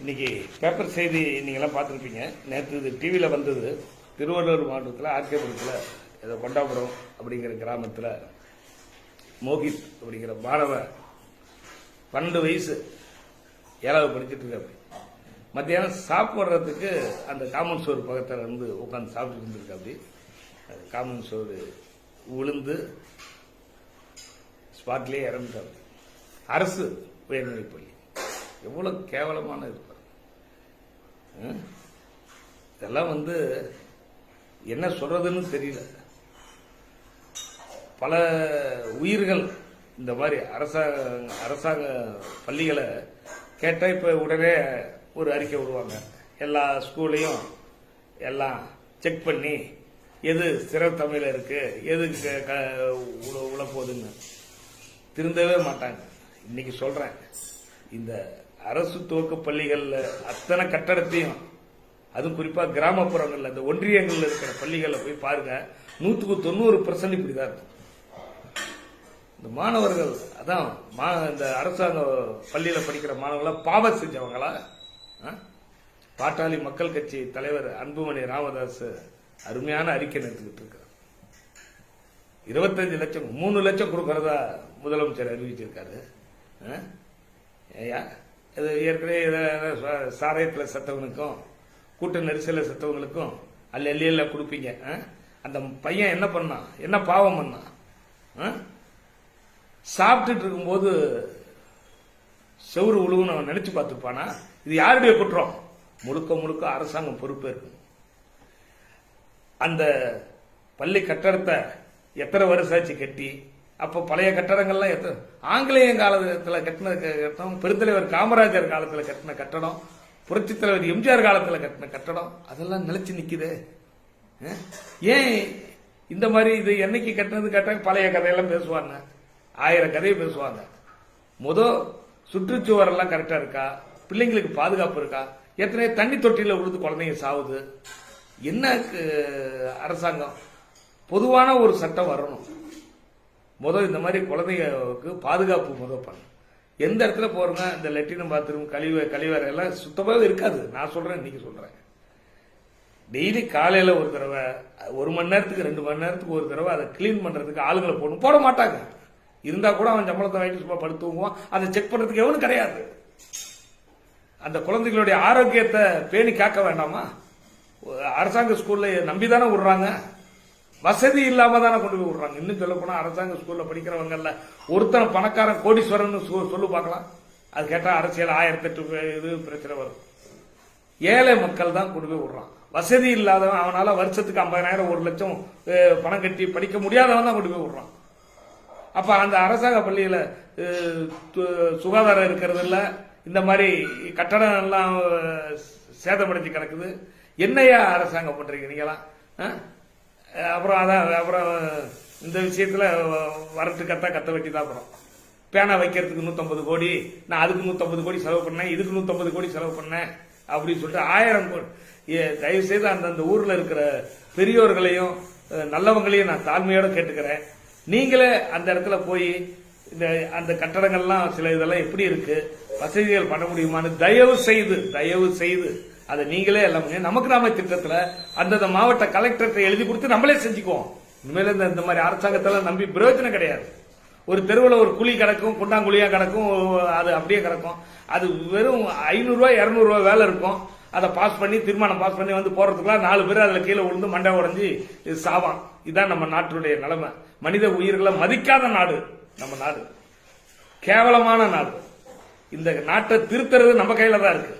இன்னைக்கு பேப்பர் செய்தி நீங்களாம் பார்த்துருப்பீங்க. நேற்று இது டிவியில் வந்தது. திருவள்ளூர் மாவட்டத்தில் ஆர்கேபுரத்தில் ஏதோ கொண்டாபுரம் அப்படிங்கிற கிராமத்தில் மோகித் அப்படிங்கிற மாணவ பன்னெண்டு வயசு ஏழாவது படிச்சுட்டு இருக்காரு. மத்தியானம் சாப்பிட்றதுக்கு அந்த காமன் சோறு பக்கத்தில் இருந்து உட்காந்து சாப்பிட்டு இருந்திருக்காப்படி காமன் சோறு விழுந்து ஸ்பாட்லேயே இறந்துட்டாரு அரசு உயர்நிலைப் எவ்வளோ கேவலமான இது ம்? இதெல்லாம் வந்து என்ன சொல்றதுன்னு தெரியல. பல உயிர்கள் இந்த மாதிரி அரசாங்க அரசாங்க பள்ளிகளை கேட்டால் இப்போ உடனே ஒரு அறிக்கை விடுவாங்க எல்லா ஸ்கூல்லையும் எல்லாம் செக் பண்ணி எது சிறத்தமிழில் இருக்குது எது க- உழ உள்ள போகுதுன்னு திருந்தவே மாட்டாங்க. இன்றைக்கி சொல்கிறேன் இந்த அரசு துவக்க பள்ளிகள்ல அத்தனை கட்டடத்தையும் அதுவும் குறிப்பா கிராமப்புறங்கள்ல இந்த ஒன்றியங்கள்ல இருக்கிற பள்ளிகளில் போய் பாருங்க நூத்துக்கு தொண்ணூறு பர்சன்ட் இப்படிதான் இருக்கும். இந்த மாணவர்கள் அதான் மா இந்த அரசாங்க பள்ளியில படிக்கிற மாணவர்களா பாவம் செஞ்சவங்களா? ஆ? பாட்டாளி மக்கள் கட்சி தலைவர் அன்புமணி ராமதாஸ் அருமையான அறிக்கை நடத்திக்கிட்டு இருக்கார். இருபத்தஞ்சு லட்சம் மூணு லட்சம் கொடுக்கறதா முதலமைச்சர் அறிவிச்சிருக்காரு. ஐயா ஏய்யா இது ஏற்கனவே சாராயத்தில் செத்தவனுக்கும் கூட்ட நெரிசலில் செத்தவங்களுக்கும் அல்ல எல்லையில கொடுப்பீங்க ஆ? அந்த பையன் என்ன பண்ணான்? என்ன பாவம் பண்ணான்? சாப்பிட்டுட்டு இருக்கும்போது செவுறு உழுவுன்னு நினைச்சு பார்த்துப்பானா? இது யாருடைய குற்றம்? முழுக்க முழுக்க அரசாங்கம் பொறுப்பேற்கும் அந்த பள்ளி கட்டடத்தை எத்தனை வருஷம் ஆச்சு கட்டி? அப்போ பழைய கட்டடங்கள்லாம் எத்தனை ஆங்கிலேய காலத்தில் கட்டின க- கட்டடம் பெருந்தலைவர் காமராஜர் காலத்தில் கட்டின கட்டடம் புரட்சித் தலைவர் எம்ஜிஆர் காலத்தில் கட்டின கட்டடம் அதெல்லாம் நிலச்சி நிக்குதே. ஏன் இந்த மாதிரி இது என்னைக்கு கட்டினது கேட்டாங்க பழைய கதையெல்லாம் பேசுவாங்க. ஆயிரம் கதையை பேசுவாங்க. முத சுற்றுச்சுவரெல்லாம் கரெக்டாக இருக்கா? பிள்ளைங்களுக்கு பாதுகாப்பு இருக்கா? எத்தனை தண்ணி தொட்டியில் விழுந்து குழந்தைங்க சாவுது. என்ன அரசாங்கம்? பொதுவான ஒரு சட்டம் வரணும். முதல் இந்த மாதிரி குழந்தைங்களுக்கு பாதுகாப்பு முதல் பண்ணணும். எந்த இடத்துல போறோங்க இந்த லெட்டினம் பாத்ரூம் கழிவு கழிவறை எல்லாம் சுத்தமாகவே இருக்காது. நான் சொல்றேன் இன்னைக்கு சொல்றேன். டெய்லி காலையில் ஒரு தடவை ஒரு மணி நேரத்துக்கு ரெண்டு மணி நேரத்துக்கு ஒரு தடவை அதை க்ளீன் பண்றதுக்கு ஆளுங்களை போடணும். போட மாட்டாங்க. இருந்தா கூட அவன் சம்பளத்தை வாங்கிட்டு சும்மா படுத்து தூங்குவான். அதை செக் பண்றதுக்கு எவனும் கிடையாது. அந்த குழந்தைகளுடைய ஆரோக்கியத்தை பேணி காக்க வேண்டாமா? அரசாங்க ஸ்கூல்ல நம்பி தானே விடுறாங்க. வசதி இல்லாம தானே கொண்டு போய் விடுறாங்க. இன்னும் சொல்ல போனா அரசாங்க ஸ்கூல்ல படிக்கிறவங்கல்ல ஒருத்தன் பணக்காரன் கோடீஸ்வரன் சொ- சொல்லு பார்க்கலாம். அது கேட்டா அரசியல் ஆயிரத்தி எட்டு இது பிரச்சனை வரும். ஏழை மக்கள் தான் கொண்டு போய் விடுறான். வசதி இல்லாதவன் அவனால வருஷத்துக்கு ஐம்பதாயிரம் ஒரு லட்சம் பணம் கட்டி படிக்க முடியாதவன் தான் கொண்டு போய் விடுறான். அப்ப அந்த அரசாங்க பள்ளியில சுகாதாரம் இருக்கிறது இல்ல இந்த மாதிரி கட்டடம் எல்லாம் சேதப்படுத்தி சேதமடைஞ்சு கிடக்குது. என்னையா அரசாங்கம் பண்றீங்க நீங்களாம்? ஆ அப்புறம் அதான் அப்புறம் இந்த விஷயத்தில் வரட்டு கத்தா கத்த வெட்டி தான் அப்புறம் பேனா வைக்கிறதுக்கு 150 கோடி நான் அதுக்கு 150 கோடி செலவு பண்ணேன் இதுக்கு 150 கோடி செலவு பண்ணேன் அப்படின்னு சொல்லிட்டு ஆயிரம் கோடி. ஏ, தயவு செய்து அந்தந்த ஊரில் இருக்கிற பெரியோர்களையும் நல்லவங்களையும் நான் தாழ்மையோட கேட்டுக்கிறேன். நீங்களே அந்த இடத்துல போய் இந்த அந்த கட்டடங்கள்லாம் சில இதெல்லாம் எப்படி இருக்கு? வசதிகள் பண்ண முடியுமான்னு தயவு செய்து தயவு செய்து அதை நீங்களே எல்லாம் நம்ம நமக்கு நாம திட்டத்துல அந்தந்த மாவட்ட கலெக்டர்கிட்ட எழுதி கொடுத்து நம்மளே செஞ்சுக்குவோம். இனிமேல இந்த இந்த மாதிரி அரசாங்கத்தெல்லாம் நம்பி பிரயோஜனம் கிடையாது. ஒரு தெருவில் ஒரு குழி கிடக்கும் குண்டாங்குழியா கிடக்கும் அது அப்படியே கிடக்கும். அது வெறும் ஐநூறுரூவா இரநூறுவா வேலை இருக்கும். அதை பாஸ் பண்ணி தீர்மானம் பாஸ் பண்ணி வந்து போறதுக்குலாம் நாலு பேர் அதில் கீழே விழுந்து மண்டை உடஞ்சி இது சாவான். இதுதான் நம்ம நாட்டுடைய நிலைமை. மனித உயிர்களை மதிக்காத நாடு நம்ம நாடு. கேவலமான நாடு. இந்த நாட்டை திருத்துறது நம்ம கையில தான் இருக்கு.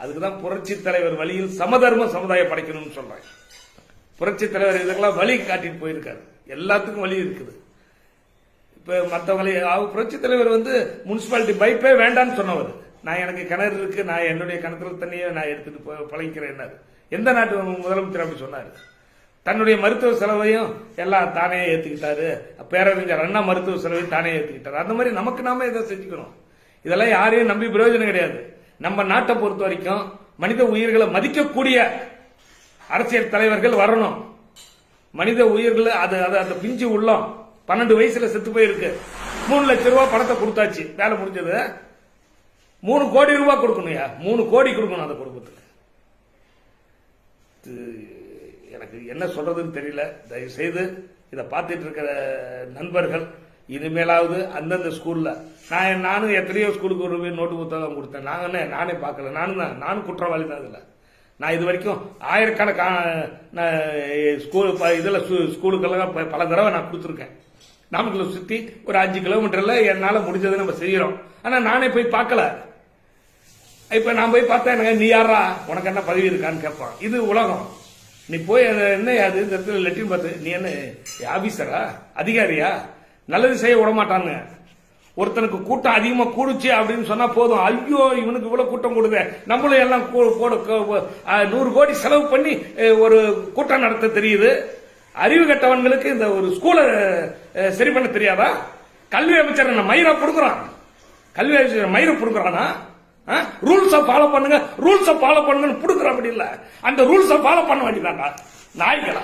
அதுக்கு தான் புரட்சி தலைவர் வழியில் சமதர்ம சமுதாயம் படைக்கணும்னு சொல்றேன் புரட்சி தலைவர் இதுக்கெல்லாம் வழி காட்டிட்டு போயிருக்காரு. எல்லாத்துக்கும் வழி இருக்குது. இப்ப மற்றவங்களை புரட்சி தலைவர் வந்து முனிசிபாலிட்டி பைப்பே வேண்டாம்னு சொன்னவர். நான் எனக்கு கிணறு இருக்கு நான் என்னுடைய கிணத்துல தண்ணியை நான் எடுத்துட்டு போய் பழகிக்கிறேன் எந்த நாட்டு முதலமைச்சர் அப்படி சொன்னாரு? தன்னுடைய மருத்துவ செலவையும் எல்லாம் தானே ஏத்துக்கிட்டாரு. பேரறிஞர் அண்ணா மருத்துவ செலவையும் தானே ஏத்துக்கிட்டாரு. அந்த மாதிரி நமக்கு நாம இதை செஞ்சுக்கணும். இதெல்லாம் யாரையும் நம்பி பிரயோஜனம் கிடையாது. நம்ம நாட்டை பொறுத்த வரைக்கும் மனித உயிர்களை மதிக்கக்கூடிய அரசியல் தலைவர்கள் வரணும். மனித உயிர்களை அது அது அந்த பிஞ்சு உள்ளம். பன்னெண்டு வயசுல செத்து போயிருக்கு. மூணு லட்ச ரூபா பணத்தை கொடுத்தாச்சு. வேலை முடிஞ்சது. மூணு கோடி ரூபா கொடுக்கணும்யா மூணு கோடி கொடுக்கணும் அந்த குடும்பத்துக்கு. எனக்கு என்ன சொல்றதுன்னு தெரியல. தயவு செய்து இதை பார்த்துட்டு இருக்கிற நண்பர்கள் இனிமேலாவது அந்தந்த ஸ்கூல்ல நான் நானும் எத்தனையோ ஸ்கூலுக்கு ஒரு நோட்டு புத்தகம் கொடுத்தேன். நாங்க என்ன நானே பார்க்கல. நானும் தான் நானும் குற்றவாளி தான் இதில் நான் இது வரைக்கும் ஆயிரக்கணக்கான நான் ஸ்கூல் இதில் ஸ்கூ- ஸ்கூலுக்கெல்லாம் ப- பல தடவை நான் கொடுத்துருக்கேன். நாமக்கல் சுற்றி ஒரு அஞ்சு கிலோமீட்டரில் என்னால் முடிஞ்சதை நம்ம செய்கிறோம் ஆனால் நானே போய் பார்க்கல. இப்போ நான் போய் பார்த்தா எனக்கு நீ யாரா உனக்கு என்ன பதவி இருக்கான்னு கேட்பான். இது உலகம். நீ போய் என்ன அது இந்த இடத்துல லெட்டின் பார்த்து நீ என்ன ஆஃபீஸரா அதிகாரியா? நல்லது செய்ய விட மாட்டாங்க ஒருத்தனுக்கு கூட்டம் அதிகமா கூடுச்சு அப்படின்னு சொன்னா போதும். ஐயோ இவனுக்கு இவ்வளவு கூட்டம் கூடுதே நம்மளும் எல்லாம் கூ- நூறு கோடி செலவு பண்ணி ஒரு கூட்டம் நடத்த தெரியுது. அறிவு கட்டவன்களுக்கு இந்த ஒரு ஸ்கூலை சரி பண்ண தெரியாதா? கல்வி அமைச்சர் என்ன மயிரா கொடுக்குறான் கல்வி அமைச்சர் மயிரை கொடுக்குறானா ரூல்ஸை ஃபாலோ பண்ணுங்க. ரூல்ஸை ஃபாலோ பண்ணுங்கன்னு புடுக்குற அப்படி இல்ல. அந்த ரூல்ஸை ஃபாலோ பண்ண வேண்டியதாங்க நாய்களா?